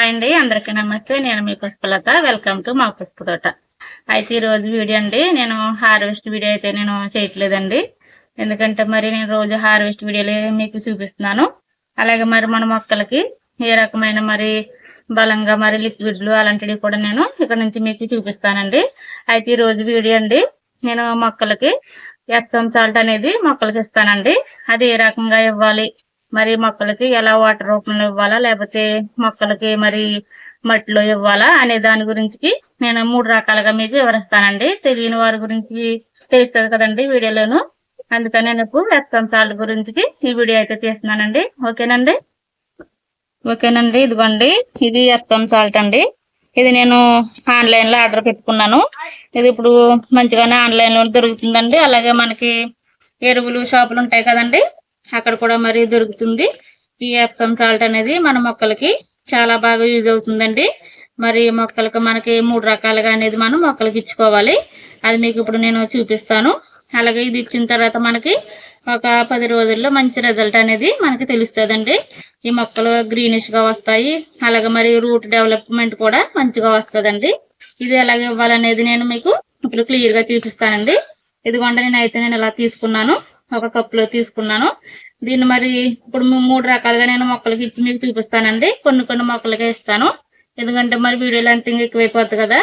Hi అండి. అందరికీ నమస్తే. నేను మీ పుష్పలత. వెల్కమ్ టు మా పుష్ప తోట. అయితే ఈ రోజు వీడియో అండి. నేను హార్వెస్ట్ వీడియో అయితే నేను చేయట్లేదండి. ఎందుకంటే మరి నేను రోజు హార్వెస్ట్ వీడియోలు మీకు చూపిస్తున్నాను. అలాగే మరి మన మొక్కలకి ఏ రకమైన మరి బలంగా మరి లిక్విడ్లు అలాంటివి కూడా నేను ఇక్కడ నుంచి మీకు చూపిస్తానండి. అయితే ఈ రోజు వీడియో అండి. నేను మొక్కలకి ఎప్సమ్ సాల్ట్ అనేది మొక్కలకి ఇస్తానండి. అది ఏ రకంగా ఇవ్వాలి? మరి మొక్కలకి ఎలా వాటర్ రూపంలో ఇవ్వాలా లేకపోతే మొక్కలకి మరి మట్టిలో ఇవ్వాలా అనే దాని గురించి నేను మూడు రకాలుగా మీకు వివరిస్తానండి. తెలియని వారి గురించి తెలుస్తుంది కదండి వీడియోలోను. అందుకని నేను ఇప్పుడు ఎప్సమ్ సాల్ట్ గురించి ఈ వీడియో అయితే తీస్తున్నానండి. ఓకేనండి? ఓకేనండి ఇదిగోండి. ఇది ఎప్సమ్ సాల్ట్ అండి. ఇది నేను ఆన్లైన్లో ఆర్డర్ పెట్టుకున్నాను. ఇది ఇప్పుడు మంచిగానే ఆన్లైన్లో దొరుకుతుందండి. అలాగే మనకి ఎరువులు షాపులు ఉంటాయి కదండి. అక్కడ కూడా మరి దొరుకుతుంది. ఈ ఎప్సమ్ సాల్ట్ అనేది మన మొక్కలకి చాలా బాగా యూజ్ అవుతుందండి. మరి మొక్కలకు మనకి మూడు రకాలుగా అనేది మనం మొక్కలకి ఇచ్చుకోవాలి. అది మీకు ఇప్పుడు నేను చూపిస్తాను. అలాగే ఇది ఇచ్చిన తర్వాత మనకి ఒక పది రోజుల్లో మంచి రిజల్ట్ అనేది మనకి తెలుస్తుందండి. ఈ మొక్కలు గ్రీనిష్గా వస్తాయి. అలాగే మరి రూట్ డెవలప్మెంట్ కూడా మంచిగా వస్తుందండి. ఇది ఎలాగ ఇవ్వాలనేది నేను మీకు ఇప్పుడు క్లియర్గా చూపిస్తానండి. ఇదిగోండి నేను అయితే నేను ఇలా తీసుకున్నాను. ఒక కప్పులో తీసుకున్నాను. దీన్ని మరి ఇప్పుడు మూడు రకాలుగా నేను మొక్కలకి ఇచ్చి మీకు చూపిస్తానండి. కొన్ని కొన్ని మొక్కలకే ఇస్తాను. ఎందుకంటే మరి వీడియో లెంత్ ఇంకా ఎక్కువైపోద్ది కదా.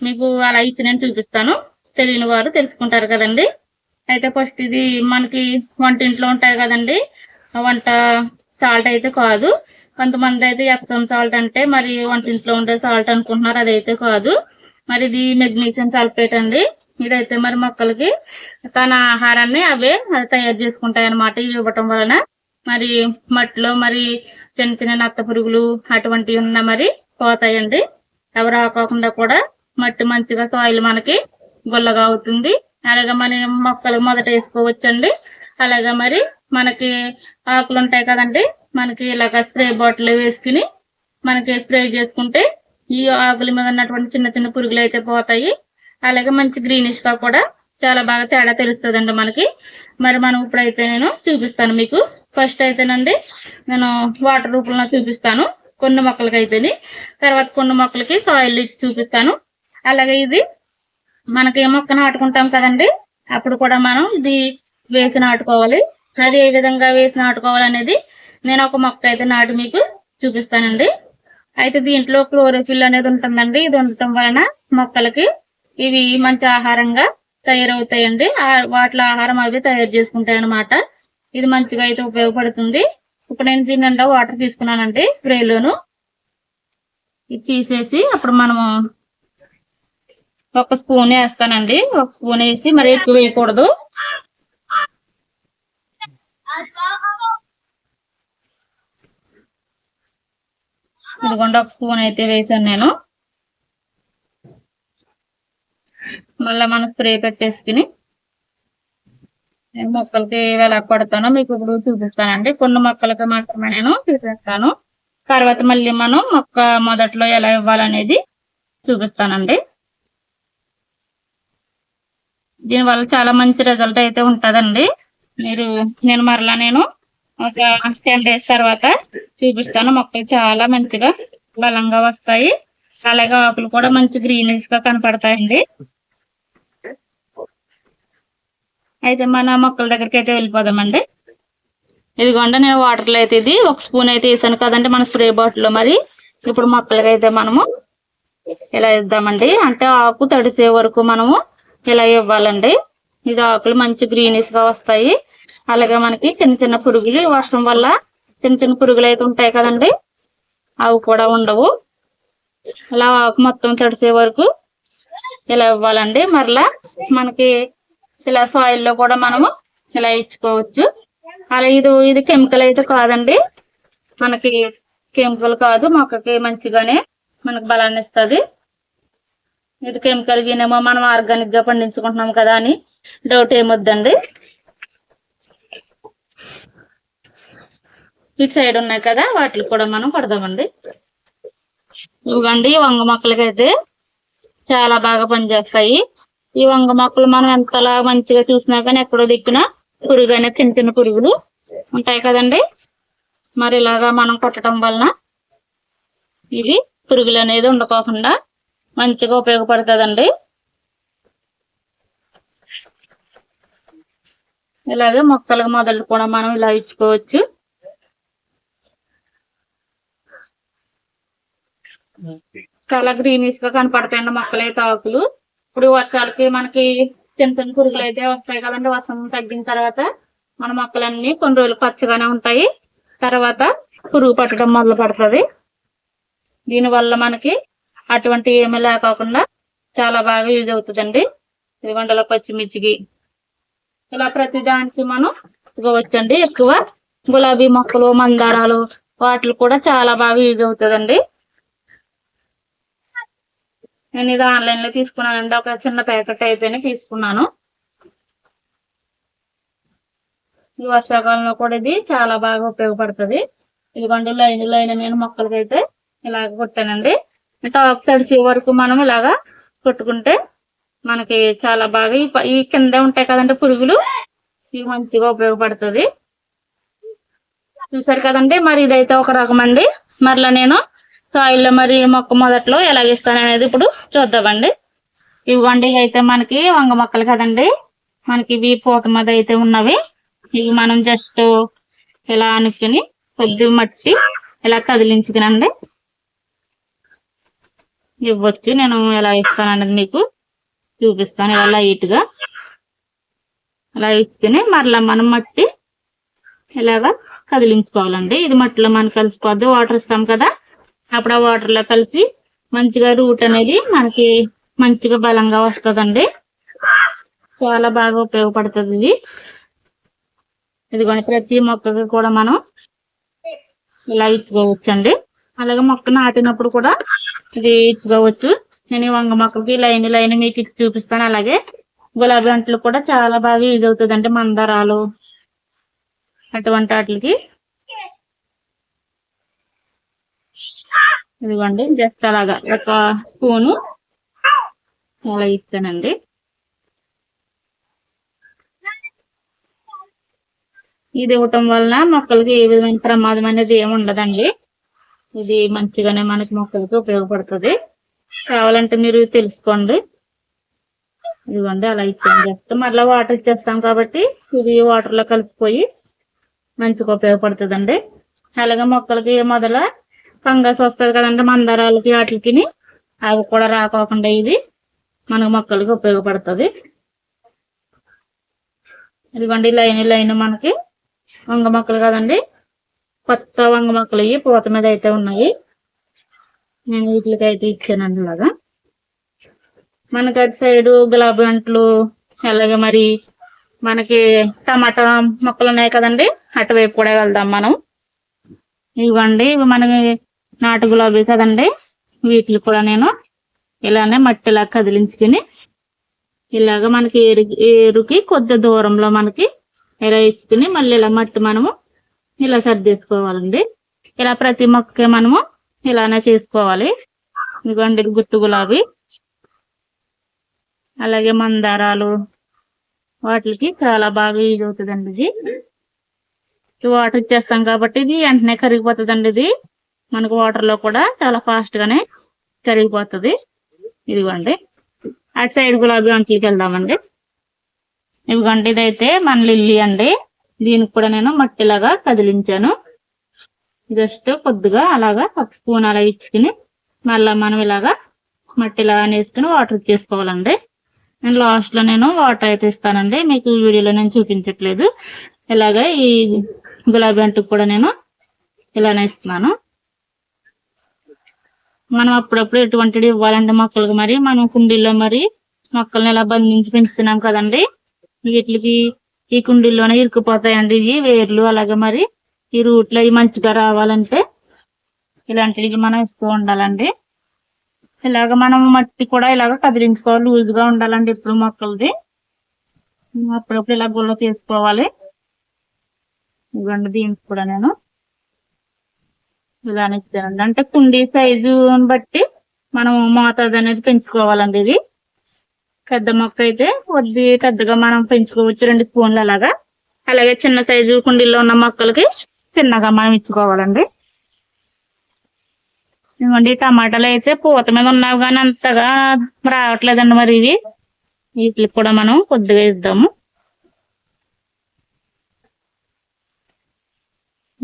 మీకు అలా ఇచ్చి నేను చూపిస్తాను. తెలియని వారు తెలుసుకుంటారు కదండి. అయితే ఫస్ట్ ఇది మనకి వంటింట్లో ఉంటాయి కదండి. వంట సాల్ట్ అయితే కాదు. కొంతమంది అయితే ఎప్సమ్ సాల్ట్ అంటే మరి వంటింట్లో ఉండే సాల్ట్ అనుకుంటున్నారు. అదైతే కాదు. మరి ఇది మెగ్నీషియం సల్ఫేట్ అండి. ఇదైతే మరి మొక్కలకి తన ఆహారాన్ని అవే తయారు చేసుకుంటాయి అన్నమాట ఇవి ఇవ్వటం వలన. మరి మట్టిలో మరి చిన్న చిన్న నత్త పురుగులు అటువంటివి ఉన్న మరి పోతాయండి. ఎవరు రాకోకుండా కూడా మట్టి మంచిగా సాయిల్ మనకి గుల్లగా అవుతుంది. అలాగే మన మొక్కలు మొదట వేసుకోవచ్చండి. అలాగే మరి మనకి ఆకులు ఉంటాయి కదండి. మనకి ఇలాగ స్ప్రే బాటిల్ వేసుకుని మనకి స్ప్రే చేసుకుంటే ఈ ఆకుల మీద ఉన్నటువంటి చిన్న చిన్న పురుగులు అయితే పోతాయి. అలాగే మంచి గ్రీనిష్గా కూడా చాలా బాగా తేడా తెలుస్తుందండి మనకి. మరి మనం ఇప్పుడైతే నేను చూపిస్తాను మీకు. ఫస్ట్ అయితేనండి నేను వాటర్ రూపంలో చూపిస్తాను. కొన్ని మొక్కలకి అయితేని. తర్వాత కొన్ని మొక్కలకి సాయిల్ ఇచ్చి చూపిస్తాను. అలాగే ఇది మనకి ఏ మొక్క నాటుకుంటాం కదండి? అప్పుడు కూడా మనం ఇది వేసి నాటుకోవాలి. అది ఏ విధంగా వేసి నాటుకోవాలి అనేది నేను ఒక మొక్క అయితే నాటి మీకు చూపిస్తానండి. అయితే దీంట్లో క్లోరోఫిల్ అనేది ఉంటుందండి. ఇది ఉండటం వలన మొక్కలకి ఇవి మంచి ఆహారంగా తయారవుతాయండి. వాటిలో ఆహారం అవి తయారు చేసుకుంటాయి అన్నమాట. ఇది మంచిగా అయితే ఉపయోగపడుతుంది. ఇప్పుడు నేను దీని వాటర్ తీసుకున్నానండి స్ప్రేలోను. ఇది తీసేసి అప్పుడు మనము ఒక స్పూన్ వేస్తానండి. ఒక స్పూన్ వేసి మరి ఎక్కువ వేయకూడదు. ఇదిగోండి ఒక స్పూన్ అయితే వేసాను నేను. మళ్ళీ మనం స్ప్రే పెట్టేసుకుని నేను మొక్కలకి ఎలా కొడతానో మీకు ఇప్పుడు చూపిస్తానండి. కొన్ని మొక్కలకి మాత్రమే నేను చూపిస్తాను తర్వాత మళ్ళీ మనం మొక్క మొదట్లో ఎలా ఇవ్వాలనేది చూపిస్తానండి. దీనివల్ల చాలా మంచి రిజల్ట్ అయితే ఉంటుందండి. మీరు నేను మరలా నేను ఒక టెన్ డేస్ తర్వాత చూపిస్తాను. మొక్కలు చాలా మంచిగా బలంగా వస్తాయి. అలాగే ఆకులు కూడా మంచి గ్రీనిష్గా కనపడతాయండి. అయితే మన మొక్కల దగ్గరికి అయితే వెళ్ళిపోదామండి. ఇదిగోండి నేను వాటర్లో అయితే ఇది ఒక స్పూన్ అయితే వేసాను కదండి మన స్ప్రే బాటిల్లో మరి. ఇప్పుడు మొక్కలకైతే అయితే మనము ఇలా ఇద్దామండి. అంటే ఆకు తడిసే వరకు మనము ఇలా ఇవ్వాలండి. ఇది ఆకులు మంచి గ్రీనిష్గా వస్తాయి. అలాగే మనకి చిన్న చిన్న పురుగులు వర్షం వల్ల చిన్న చిన్న పురుగులు అయితే ఉంటాయి కదండి. అవి కూడా ఉండవు. ఇలా ఆకు మొత్తం తడిసే వరకు ఇలా ఇవ్వాలండి. మరలా మనకి ఇలా సాయిల్లో కూడా మనము ఇలా ఇచ్చుకోవచ్చు. అలా ఇది ఇది కెమికల్ అయితే కాదండి. మనకి కెమికల్ కాదు మొక్కకి మంచిగానే మనకు బలాన్ని ఇస్తుంది. ఇది కెమికల్ గినేమో మనం ఆర్గానిక్గా పండించుకుంటున్నాం కదా అని డౌట్ ఏమొద్దండి. ఇటు సైడ్ ఉన్నాయి కదా వాటికి కూడా మనం కొడదామండి ఇవ్వండి వంగ మొక్కలకైతే చాలా బాగా పనిచేస్తాయి. ఈ వంగ మొక్కలు మనం ఎంతలా మంచిగా చూసినా కానీ ఎక్కడో దిక్కున పురుగు అనేది చిన్న చిన్న పురుగులు ఉంటాయి కదండి. మరి ఇలాగా మనం కొట్టడం వలన ఇది పురుగులు అనేది ఉండకోకుండా మంచిగా ఉపయోగపడుతుందండి. ఇలాగే మొక్కలకు మొదలు కూడా మనం ఇలా ఇచ్చుకోవచ్చు. చాలా గ్రీనిష్గా కనపడతాయండి మొక్కలు ఆకులు. ఇప్పుడు వర్షాలకి మనకి చిన్న చిన్న పురుగులు అయితే వస్తాయి కదండి. వర్షం తగ్గిన తర్వాత మన మొక్కలన్నీ కొన్ని రోజులు పచ్చగానే ఉంటాయి. తర్వాత పురుగు పట్టడం మొదలు పడుతుంది. దీనివల్ల మనకి అటువంటి ఏమీ లేకోకుండా చాలా బాగా యూజ్ అవుతుందండి. ఇదిగొండల పచ్చిమిర్చికి ఇలా ప్రతి దానికి మనం ఇవ్వవచ్చండి. ఎక్కువ గులాబీ మొక్కలు మందారాలు వాటికి కూడా చాలా బాగా యూజ్ అవుతుందండి. నేను ఇది ఆన్లైన్లో తీసుకున్నానండి. ఒక చిన్న ప్యాకెట్ అయిపోయిన తీసుకున్నాను. ఈ వర్షాకాలంలో కూడా ఇది చాలా బాగా ఉపయోగపడుతుంది. ఇదిగోండి లైన్ లైన్ నేను మొక్కలకైతే ఇలాగ కొట్టానండి. టాప్ తడిసే వరకు మనం ఇలాగా కొట్టుకుంటే మనకి చాలా బాగా ఈ ఈ కింద ఉంటాయి కదండి పురుగులు ఇవి మంచిగా ఉపయోగపడుతుంది. చూసారు కదండి మరి ఇదైతే ఒక రకం అండి మరలా నేను సాయిల్లో మరి మొక్క మొదట్లో ఎలాగిస్తాను అనేది ఇప్పుడు చూద్దామండి. ఇవిగోండి అయితే మనకి వంగ మొక్కలు కదండి. మనకి ఇవి పూత మీద అయితే ఉన్నవి. ఇవి మనం జస్ట్ ఇలా అనుకుని కొద్ది మట్టి ఇలా కదిలించుకునండి. ఇవ్వచ్చు. నేను ఎలా ఇస్తాను అనేది మీకు చూపిస్తాను. ఇలా లైట్గా. ఇలా ఇచ్చుకుని మరలా మనం మట్టి ఇలాగా కదిలించుకోవాలండి. ఇది మట్టిలో మనం కలిసిపోద్ది. వాటర్ ఇస్తాం కదా. అప్పుడు ఆ వాటర్లో కలిసి మంచిగా రూట్ అనేది మనకి మంచిగా బలంగా వస్తుందండి. చాలా బాగా ఉపయోగపడుతుంది ఇది. ఇదిగోండి ప్రతి మొక్కకి కూడా మనం ఇలా ఇచ్చుకోవచ్చండి. అలాగే మొక్క నాటినప్పుడు కూడా ఇది ఇచ్చుకోవచ్చు. నేను వంగ మొక్కకి లైన్ లైన్ మీకు ఇచ్చి చూపిస్తాను. అలాగే గులాబీ అంట్లు కూడా చాలా బాగా యూజ్ అవుతుంది అంటే మందారాలు అటువంటి వాటికి. ఇదిగోండి జస్ట్ అలాగా ఒక స్పూను అలా ఇస్తానండి. ఇది ఇవ్వటం వలన మొక్కలకి ఏ విధమైన ప్రమాదం అనేది ఏమి ఉండదండి. ఇది మంచిగానే మనకి మొక్కలకి ఉపయోగపడుతుంది. కావాలంటే మీరు తెలుసుకోండి. ఇదిగోండి అలా ఇచ్చాను. జస్ట్ మళ్ళీ వాటర్ ఇచ్చేస్తాం కాబట్టి ఇది వాటర్లో కలిసిపోయి మంచిగా ఉపయోగపడుతుందండి. అలాగే మొక్కలకి మొదల ఫంగస్ వస్తుంది కదంటే మందారాలకి వాటికి అవి కూడా రాకోకుండా ఇది మన మొక్కలకి ఉపయోగపడుతుంది. ఇదిగోండి లైన్ లైన్ మనకి వంగ మొక్కలు కదండి. కొత్త వంగ మొక్కలు ఇవి పూత మీద అయితే ఉన్నాయి. నేను వీటికి అయితే ఇచ్చానండి ఇలాగా. మనకి అటు సైడ్ గులాబీ అంట్లు అలాగే మరి మనకి టమాటా మొక్కలు ఉన్నాయి కదండి. అటువైపు కూడా వెళ్దాం మనం. ఇవ్వండి ఇవి మనకి నాటు గులాబీ కదండి? వీటిని కూడా నేను ఇలానే మట్టిలా కదిలించుకుని ఇలాగ మనకి ఏరు ఏరుకి కొద్ది దూరంలో మనకి ఇలా ఇచ్చుకుని మళ్ళీ ఇలా మట్టి మనము ఇలా సర్దేసుకోవాలండి. ఇలా ప్రతి మొక్కకి మనము ఇలానే చేసుకోవాలి. ఇదిగోండి గుత్తు గులాబీ. అలాగే మందారాలు వాటికి చాలా బాగా యూజ్ అవుతుందండి ఇది. ఇది వాటర్ ఇచ్చేస్తాం కాబట్టి ఇది వెంటనే కరిగిపోతుందండి ఇది. మనకు వాటర్లో కూడా చాలా ఫాస్ట్ గానే కరిగిపోతుంది. ఇదిగోండి. అటు సైడ్ గులాబీ వంటలకి వెళ్దామండి. ఇదిగోండి ఇదైతే మన లిల్లీ అండి. దీనికి కూడా నేను మట్టిలాగా కదిలించాను. జస్ట్ కొద్దిగా అలాగా ఒక స్పూన్ అలా ఇచ్చుకుని మళ్ళా మనం ఇలాగా మట్టిలా వేసుకుని వాటర్ ఇచ్చేసుకోవాలండి నేను లాస్ట్లో నేను వాటర్ అయితే ఇస్తానండి. మీకు వీడియోలో నేను చూపించట్లేదు. ఇలాగా ఈ గులాబీ అంటుకు కూడా నేను ఇలానే ఇస్తున్నాను. మనం అప్పుడప్పుడు ఎటువంటి ఇవ్వాలంటే మొక్కలకు మరి మనం కుండీల్లో మరి మొక్కల్ని ఇలా బంధించి పెంచుతున్నాం కదండి. వీటికి ఈ కుండీల్లోనే ఇరుక్కుపోతాయండి ఇవి వేర్లు. అలాగే మరి ఈ రూట్లో ఇవి మంచిగా రావాలంటే ఇలాంటివి మనం ఇస్తూ ఉండాలండి. ఇలాగ మనం మట్టి కూడా ఇలాగ కదిలించుకోవాలి లూజ్గా ఉండాలండి ఎప్పుడు మొక్కలది. అప్పుడప్పుడు ఇలా గుళ్ళ చేసుకోవాలి ఇవ్వండి దీనికి కూడా నేను ఇలానే ఇచ్చానండి అంటే కుండీ సైజు బట్టి మనం మోతాదు అనేది పెంచుకోవాలండి ఇది. పెద్ద మొక్క అయితే కొద్ది పెద్దగా మనం పెంచుకోవచ్చు రెండు స్పూన్లు అలాగా. అలాగే చిన్న సైజు కుండీలో ఉన్న మొక్కలకి చిన్నగా మనం ఇచ్చుకోవాలండి. ఇవ్వండి టమాటాలు అయితే పూత మీద ఉన్నావు కానీ అంతగా రావట్లేదండి మరి ఇవి. వీటికి కూడా మనం కొద్దిగా ఇద్దాము.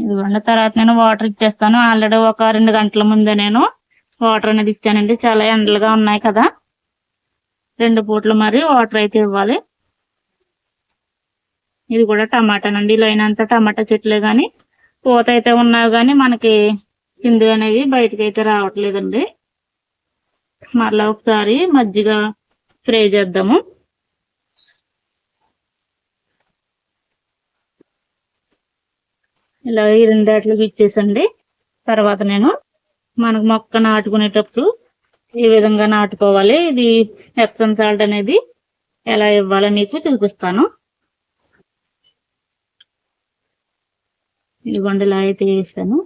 ఇదిగోండి తర్వాత నేను వాటర్ ఇచ్చేస్తాను. ఆల్రెడీ ఒక రెండు గంటల ముందే నేను వాటర్ అనేది ఇచ్చానండి. చాలా ఎండలుగా ఉన్నాయి కదా. రెండు పూట్లు మరి వాటర్ అయితే ఇవ్వాలి. ఇది కూడా టమాటానండి. ఇలా అయినంత టమాటా చెట్లే కానీ పూత అయితే ఉన్నావు కానీ మనకి కింద అనేవి బయటకు అయితే రావట్లేదండి. మరలా ఒకసారి మజ్జిగ ఫ్రై చేద్దాము. ఇలా ఈ రెండాట్లకి ఇచ్చేసండి. తర్వాత నేను మనకు మొక్క నాటుకునేటప్పుడు ఈ విధంగా నాటుకోవాలి ఇది ఎప్సన్ సాల్ట్ అనేది ఎలా ఇవ్వాలో మీకు చూపిస్తాను. ఇదిగోండి ఇలా అయితే వేస్తాను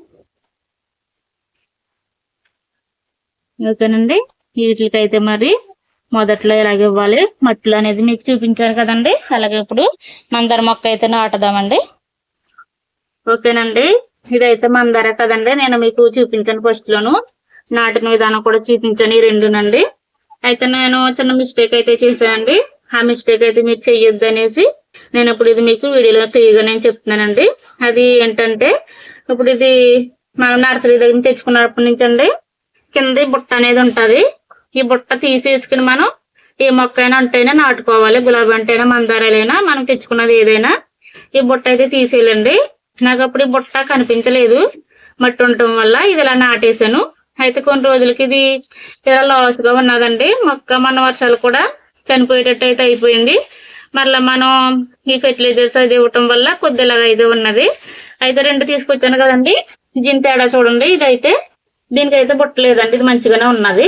ఓకేనండి వీటికైతే మరి మొదట్లో ఇలాగే ఇవ్వాలి మట్టిలో అనేది మీకు చూపించాను కదండి. అలాగే ఇప్పుడు మందార మొక్క అయితే నాటుదామండి. ఓకేనండి? ఇదైతే మందార కదండి. నేను మీకు చూపించాను ఫస్ట్ లోను. నాటిన విధానం కూడా చూపించాను ఈ రెండునండి. అయితే నేను చిన్న మిస్టేక్ అయితే చేశానండి. ఆ మిస్టేక్ అయితే మీరు చెయ్యొద్దు అనేసి నేను ఇప్పుడు ఇది మీకు వీడియోలో క్లియర్గా నేను చెప్తున్నానండి. అది ఏంటంటే ఇప్పుడు ఇది మనం నర్సరీ దగ్గర నుంచి తెచ్చుకున్నప్పటి నుంచి అండి కింద బుట్ట అనేది ఉంటుంది. ఈ బుట్ట తీసేసుకుని మనం ఏ మొక్క అయినా అంటేనే నాటుకోవాలి. గులాబీ అంటేనా మందారాలైనా మనం తెచ్చుకున్నది ఏదైనా. ఈ బుట్ట అయితే తీసేయాలండి. నాకు అప్పుడు ఈ బుట్ట కనిపించలేదు మట్టి ఉండటం వల్ల ఇది ఇలా నాటేశాను. అయితే కొన్ని రోజులకి ఇది ఇలా లాస్గా ఉన్నదండి. మొక్క మన వర్షాలు కూడా చనిపోయేటట్టు అయితే అయిపోయింది. మళ్ళీ మనం ఈ ఫెర్టిలైజర్స్ అది ఇవ్వటం వల్ల కొద్దిలాగా అయితే ఉన్నది. అయితే రెండు తీసుకొచ్చాను కదండి. దీని తేడా చూడండి. ఇదైతే దీనికైతే బుట్టలేదండి ఇది మంచిగానే ఉన్నది.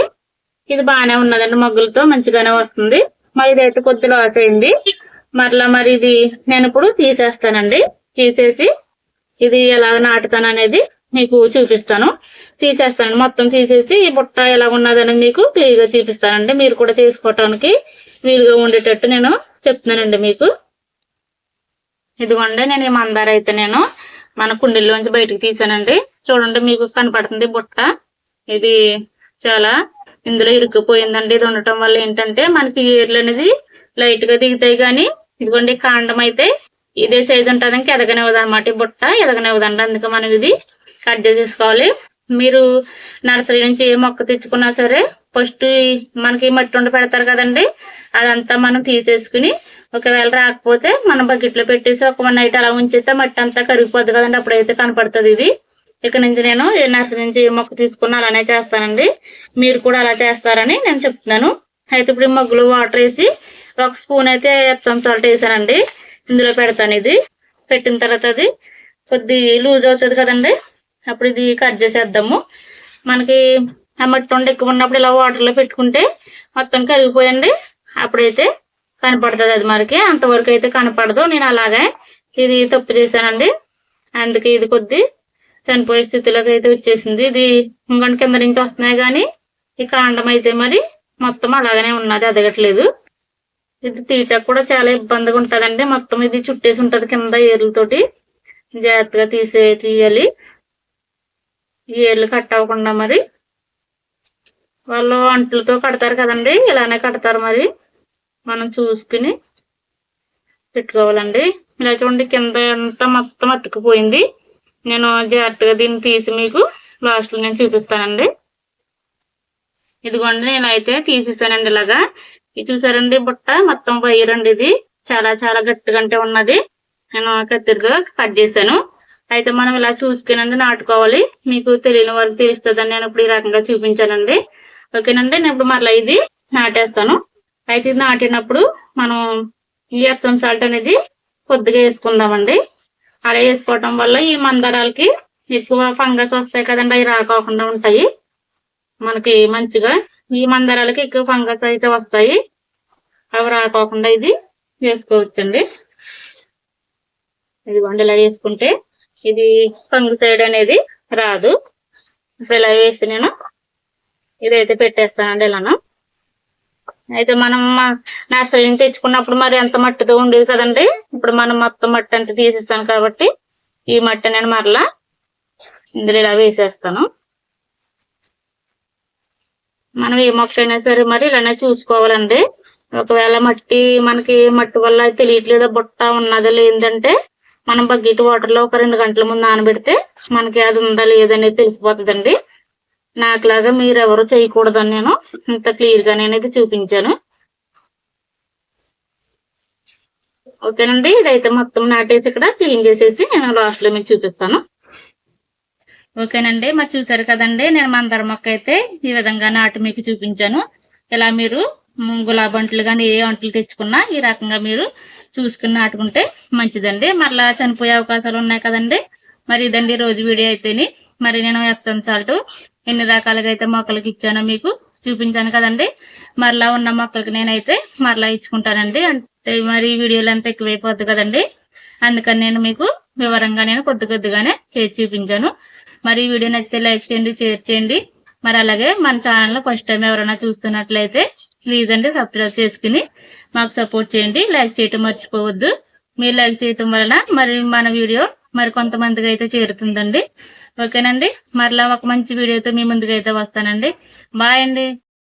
ఇది బాగానే ఉన్నదండి మొగ్గులతో మంచిగానే వస్తుంది. మరి ఇదైతే కొద్ది లాస్ అయింది. మరలా మరి ఇది నేను ఇప్పుడు తీసేస్తానండి. తీసేసి ఇది ఎలా నాటుతాను అనేది మీకు చూపిస్తాను. తీసేస్తాను మొత్తం తీసేసి ఈ బుట్ట ఎలా ఉన్నదని మీకు క్లియర్గా చూపిస్తానండి. మీరు కూడా చేసుకోవటానికి వీలుగా ఉండేటట్టు నేను చెప్తున్నానండి మీకు. ఇదిగోండి నేను ఈ మందార అయితే నేను మన కుండీల్లోంచి బయటకు తీసానండి. చూడండి మీకు కనపడుతుంది బుట్ట. ఇది చాలా ఇందులో ఇరుక్కుపోయిందండి. ఇది ఉండటం వల్ల ఏంటంటే మనకి ఏర్లు అనేది లైట్గా దిగుతాయి కానీ ఇదిగోండి కాండం అయితే ఇదే సైజు ఉంటుంది ఇంకా ఎదగనివ్వదు ఈ బుట్ట ఎదగనివ్వదండి. అందుకే మనం ఇది కట్ చేసేసుకోవాలి. మీరు నర్సరీ నుంచి ఏ మొక్క తెచ్చుకున్నా సరే ఫస్ట్ మనకి మట్టి ఉండి పెడతారు కదండి అదంతా మనం తీసేసుకుని ఒకవేళ రాకపోతే మనం బకెట్లో పెట్టేసి ఒక వన్ నైట్ అలా ఉంచితే మట్టి అంతా కరిగిపోద్ది కదండి. అప్పుడైతే కనపడుతుంది ఇది. ఇక్కడ నుంచి నేను నర్సరీ నుంచి ఏ మొక్క తీసుకున్నా అలానే చేస్తానండి. మీరు కూడా అలా చేస్తారని నేను చెప్తున్నాను. అయితే ఇప్పుడు ఈ మగ్గులో వాటర్ వేసి ఒక స్పూన్ అయితే ఎప్సమ్ సాల్ట్ వేసానండి. ఇందులో పెడతాను ఇది. పెట్టిన తర్వాత అది కొద్ది లూజ్ అవుతుంది కదండి. అప్పుడు ఇది కట్ చేసేద్దాము. మనకి ఆ మట్టి ఉండ ఎక్కువ ఉన్నప్పుడు ఇలా వాటర్లో పెట్టుకుంటే మొత్తం కరిగిపోయండి. అప్పుడైతే కనపడుతుంది అది మనకి. అంతవరకు అయితే కనపడదు. నేను అలాగే ఇది తప్పు చేశానండి. అందుకే ఇది కొద్ది చనిపోయే స్థితిలోకి అయితే వచ్చేసింది. ఇది ఇంకొండ కింద నుంచి వస్తున్నాయి కానీ ఈ కాండం అయితే మరి మొత్తం అలాగనే ఉన్నది. ఎదగట్లేదు ఇది తీయటం కూడా చాలా ఇబ్బందిగా ఉంటదండి. మొత్తం ఇది చుట్టేసి ఉంటది కింద ఏర్లతోటి. జాగ్రత్తగా తీసే తీయాలి. ఏర్లు కట్ అవ్వకుండా మరి. వాళ్ళు అంట్లతో కడతారు కదండి. ఇలానే కడతారు మరి. మనం చూసుకుని పెట్టుకోవాలండి. ఇలా చూడండి కింద ఎంత మొత్తం అతుకుపోయింది నేను జాగ్రత్తగా దీన్ని తీసి మీకు లాస్ట్లో నేను చూపిస్తానండి. ఇదిగోండి నేనైతే తీసేసానండి ఇలాగా. ఇది చూసారండి బుట్ట మొత్తం వైరండి ఇది. చాలా చాలా గట్టిగా అంటే ఉన్నది. నేను కత్తిరిగా కట్ చేశాను. అయితే మనం ఇలా చూసుకునండి నాటుకోవాలి. మీకు తెలియని వాళ్ళకి తెలుస్తుందని నేను ఇప్పుడు ఈ రకంగా చూపించానండి. ఓకేనండి నేను ఇప్పుడు మరలా ఇది నాటేస్తాను. అయితే ఇది నాటినప్పుడు మనం ఈ ఎప్సమ్ సాల్ట్ అనేది కొద్దిగా వేసుకుందామండి. అలా వేసుకోవటం వల్ల ఈ మందారాలకి ఎక్కువ ఫంగస్ వస్తాయి కదండి అవి రాకోకుండా ఉంటాయి. మనకి మంచిగా ఈ మందారాలకి ఎక్కువ ఫంగస్ అయితే వస్తాయి. అవి రాకోకుండా ఇది వేసుకోవచ్చండి. ఇదిగోండి ఇలా వేసుకుంటే ఇది ఫంగిసైడ్ అనేది రాదు. ఇప్పుడు ఇలా వేసి నేను ఇదైతే పెట్టేస్తానండి ఇలాను. అయితే మనం నర్సరీ తెచ్చుకున్నప్పుడు మరి ఎంత మట్టితో ఉండేది కదండి? ఇప్పుడు మనం మొత్తం మట్టి అంటే తీసేస్తాను కాబట్టి ఈ మట్టి నేను మరలా ఇందులో ఇలా వేసేస్తాను. మనం ఏ మొక్క అయినా సరే మరి ఇలానే చూసుకోవాలండి. ఒకవేళ మట్టి మనకి మట్టి వల్ల తెలియట్లేదో బుట్ట ఉన్నదో లేదంటే మనం బకెట్ వాటర్లో ఒక రెండు గంటల ముందు నానబెడితే మనకి అది ఉందా లేదనేది తెలిసిపోతుందండి. నాకులాగా మీరు ఎవరు చేయకూడదని నేను ఇంత క్లియర్గా నేనైతే చూపించాను. ఓకేనండి ఇదైతే మొత్తం నాటేసి ఇక్కడ క్లీన్ చేసేసి నేను లాస్ట్లో మీకు చూపిస్తాను. ఓకేనండి? మరి చూసారు కదండి నేను మందార మొక్క అయితే ఈ విధంగా నాటి మీకు చూపించాను. ఇలా మీరు గులాబీ అంట్లు కానీ ఏ అంట్లు తెచ్చుకున్నా ఈ రకంగా మీరు చూసుకుని నాటుకుంటే మంచిదండి. మరలా చనిపోయే అవకాశాలు ఉన్నాయి కదండి. మరి ఇదండి రోజు వీడియో అయితేని. మరి నేను ఎప్సమ్ సాల్ట్ ఎన్ని రకాలుగా అయితే మొక్కలకి ఇచ్చానో మీకు చూపించాను కదండి. మరలా ఉన్న మొక్కలకి నేనైతే మరలా ఇచ్చుకుంటానండి. అంటే మరి ఈ వీడియోలు అంతా ఎక్కువైపోద్ది కదండి. అందుకని నేను మీకు వివరంగా నేను కొద్ది కొద్దిగానే చేసి చూపించాను. మరి ఈ వీడియో నచ్చితే లైక్ చేయండి షేర్ చేయండి. మరి అలాగే మన ఛానల్లో ఫస్ట్ టైం ఎవరైనా చూస్తున్నట్లయితే ప్లీజ్ అండి సబ్స్క్రైబ్ చేసుకుని మాకు సపోర్ట్ చేయండి. లైక్ చేయటం మర్చిపోవద్దు. మీరు లైక్ చేయటం వలన మరి మన వీడియో మరి కొంతమందికి అయితే చేరుతుందండి. ఓకేనండి? మరలా ఒక మంచి వీడియోతో మీ ముందుకైతే అయితే వస్తానండి. బాయ్ అండి.